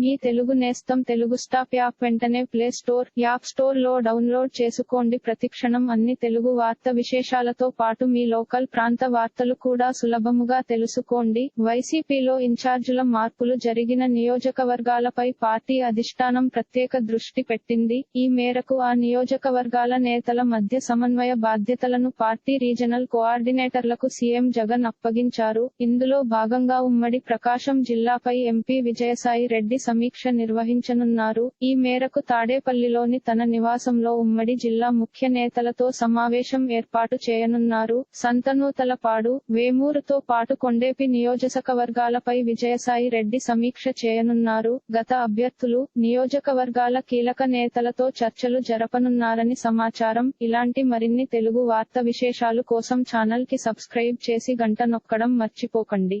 మీ తెలుగు నేస్తం Telugu stop app వెంటనే play store app స్టోర్లో డౌన్లోడ్ చేసుకోండి. ప్రతిక్షణం అన్ని తెలుగు వార్త విశేషాలతో పాటు మీ లోకల్ ప్రాంత వార్తలు కూడా సులభముగా తెలుసుకోండి. వైసీపీలో ఇన్ఛార్జుల మార్పులు జరిగిన నియోజకవర్గాలపై పార్టీ అధిష్టానం ప్రత్యేక దృష్టి పెట్టింది. ఈ మేరకు ఆ నియోజకవర్గాల నేతల మధ్య సమన్వయ బాధ్యతలను పార్టీ రీజనల్ కోఆర్డినేటర్లకు సీఎం జగన్ అప్పగించారు. ఇందులో భాగంగా ఉమ్మడి ప్రకాశం జిల్లాపై ఎంపీ విజయసాయి రెడ్డి సమీక్ష నిర్వహించనున్నారు. ఈ మేరకు తాడేపల్లిలోని తన నివాసంలో ఉమ్మడి జిల్లా ముఖ్య నేతలతో సమావేశం ఏర్పాటు చేయనున్నారు. సంతనూతలపాడు వేమూరుతో పాటు కొండేపి నియోజకవర్గాలపై విజయసాయి రెడ్డి సమీక్ష చేయనున్నారు. గత అభ్యర్థులు నియోజకవర్గాల కీలక నేతలతో చర్చలు జరపనున్నారని సమాచారం. ఇలాంటి మరిన్ని తెలుగు వార్త విశేషాలు కోసం ఛానల్కి సబ్స్క్రైబ్ చేసి గంట నొక్కడం మర్చిపోకండి.